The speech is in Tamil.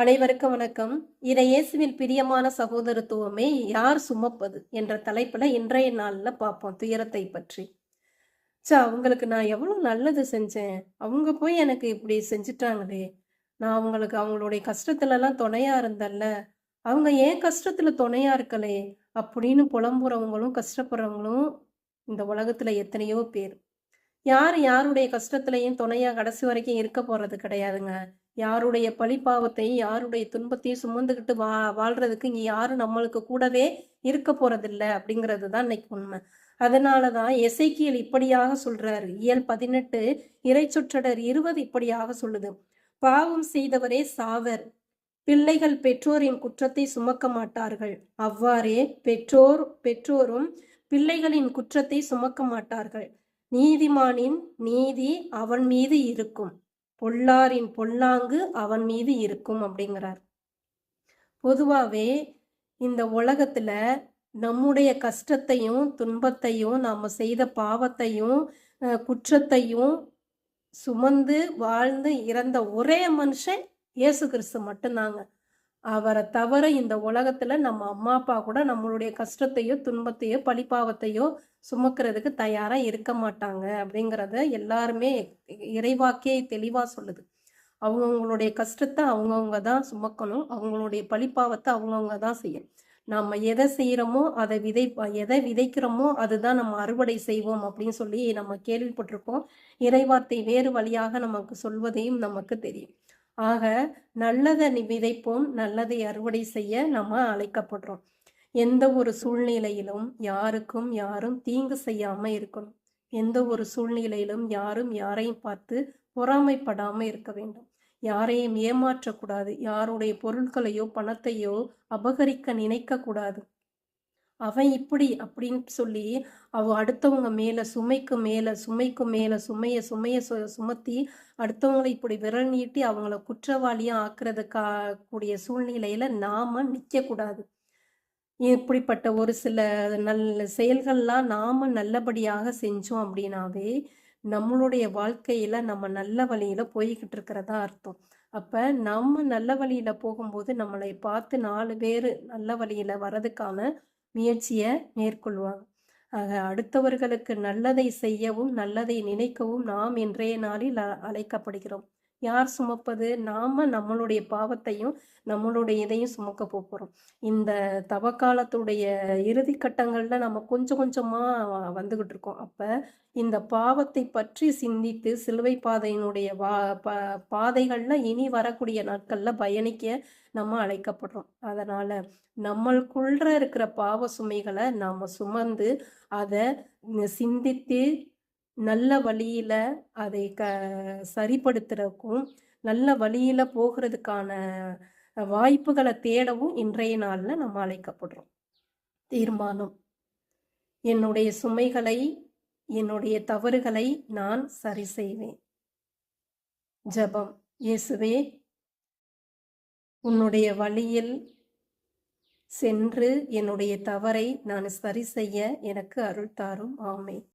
அனைவருக்கும் வணக்கம். இதை இயேசுவில் பிரியமான சகோதரத்துவமே யார் சுமப்பது என்ற தலைப்புல இன்றைய நாளில் பார்ப்போம் துயரத்தை பற்றி. சா அவங்களுக்கு நான் எவ்வளோ நல்லது செஞ்சேன். அவங்க போய் எனக்கு இப்படி செஞ்சுட்டாங்களே. நான் அவங்களுக்கு அவங்களுடைய கஷ்டத்துலலாம் துணையா இருந்தல்ல அவங்க ஏன் கஷ்டத்துல துணையா இருக்கலே? அப்படின்னு புலம்புறவங்களும் கஷ்டப்படுறவங்களும் இந்த உலகத்துல எத்தனையோ பேர். யார் யாருடைய கஷ்டத்துலையும் துணையா கடைசி வரைக்கும் இருக்க போறது கிடையாதுங்க. யாருடைய பழிப்பாவத்தையும் யாருடைய துன்பத்தையும் சுமந்துக்கிட்டு வா வாழ்றதுக்கு இங்கே யாரும் நம்மளுக்கு கூடவே இருக்க போறதில்ல அப்படிங்கிறது தான் இன்னைக்கு உண்மை. அதனாலதான் எசைக்கியல் இப்படியாக சொல்றாரு. இயல் பதினெட்டு இறைச்சுற்றடர் இருபது இப்படியாக சொல்லுது. பாவம் செய்தவரே சாவர் பிள்ளைகள் பெற்றோரின் குற்றத்தை சுமக்க மாட்டார்கள். அவ்வாறே பெற்றோர் பெற்றோரும் பிள்ளைகளின் குற்றத்தை சுமக்க மாட்டார்கள். நீதிமானின் நீதி அவன் மீது இருக்கும். பொல்லாரின் பொல்லாங்கு அவன் மீது இருக்கும் அப்படிங்கிறார். பொதுவாகவே இந்த உலகத்தில் நம்முடைய கஷ்டத்தையும் துன்பத்தையும் நாம் செய்த பாவத்தையும் குற்றத்தையும் சுமந்து வாழ்ந்து இறந்த ஒரே மனுஷன் இயேசு கிறிஸ்து மட்டும்தாங்க. அவரை தவிர இந்த உலகத்தில் நம்ம அம்மா அப்பா கூட நம்மளுடைய கஷ்டத்தையோ துன்பத்தையோ பழிப்பாவத்தையோ சுமக்கிறதுக்கு தயாராக இருக்க மாட்டாங்க அப்படிங்கிறத எல்லாருமே இறைவாக்கே தெளிவாக சொல்லுது. அவங்கவுங்களுடைய கஷ்டத்தை அவங்கவுங்க தான் சுமக்கணும். அவங்களுடைய பழிப்பாவத்தை அவங்கவுங்க தான் செய்யணும். நம்ம எதை செய்கிறோமோ அதை விதை எதை விதைக்கிறோமோ அதுதான் நம்ம அறுவடை செய்வோம் அப்படின்னு சொல்லி நம்ம கேள்விப்பட்டிருப்போம். இறைவார்த்தை வேறு வழியாக நமக்கு சொல்வதையும் நமக்கு தெரியும். ஆக நல்லதை விதைப்போம் நல்லதை அறுவடை செய்ய நம்ம அழைக்கப்படுறோம். எந்த ஒரு சூழ்நிலையிலும் யாருக்கும் யாரும் தீங்கு செய்யாம இருக்கணும். எந்த ஒரு சூழ்நிலையிலும் யாரும் யாரையும் பார்த்து பொறாமைப்படாம இருக்க வேண்டும். யாரையும் ஏமாற்றக்கூடாது. யாருடைய பொருட்களையோ பணத்தையோ அபகரிக்க நினைக்க கூடாது அவன் இப்படி அப்படின்னு சொல்லி அவ அடுத்தவங்க மேல சுமைக்கு மேல சுமைக்கு மேல சுமைய சுமைய சு- சுமத்தி அடுத்தவங்களை இப்படி விரல் நீட்டி அவங்கள குற்றவாளியா ஆக்குறதுக்கா கூடிய சூழ்நிலையில நாம நிக்க கூடாது இப்படிப்பட்ட ஒரு சில நல்ல செயல்கள்லாம் நாம நல்லபடியாக செஞ்சோம் அப்படின்னாவே நம்மளுடைய வாழ்க்கையில நம்ம நல்ல வழியில போய்கிட்டு இருக்கிறதா அர்த்தம். அப்ப நம்ம நல்ல வழியில போகும்போது நம்மளை பார்த்து நாலு பேர் நல்ல வழியில வர்றதுக்கான முயற்சியை மேற்கொள்வாங்க. ஆக அடுத்தவர்களுக்கு நல்லதை செய்யவும் நல்லதை நினைக்கவும் நாம் இன்றைய நாளில் அழைக்கப்படுகிறோம். யார் சுமப்பது? நாம நம்மளுடைய பாவத்தையும் நம்மளுடைய இதையும் சுமக்க போகிறோம் இந்த தவக்காலத்துடைய இறுதி கட்டங்களில் நம்ம கொஞ்சம் கொஞ்சமாக வந்துக்கிட்டு இருக்கோம். அப்போ இந்த பாவத்தை பற்றி சிந்தித்து சிலுவை பாதையினுடைய வா ப பாதைகளில் இனி வரக்கூடிய நாட்களில் பயணிக்க நம்ம அழைக்கப்படுறோம். அதனால் நம்மளுக்குள்ள இருக்கிற பாவ சுமைகளை நாம் சுமந்து அதை சிந்தித்து நல்ல வழியில் அதை க சரிப்படுத்துறதுக்கும் நல்ல வழியில் போகிறதுக்கான வாய்ப்புகளை தேடவும் இன்றைய நாளில் நம்ம அழைக்கப்படுறோம். தீர்மானம். என்னுடைய சுமைகளை என்னுடைய தவறுகளை நான் சரி செய்வேன். ஜெபம். இயேசுவே உன்னுடைய வழியில் சென்று என்னுடைய தவறை நான் சரி செய்ய எனக்கு அருள் தாரும். ஆமை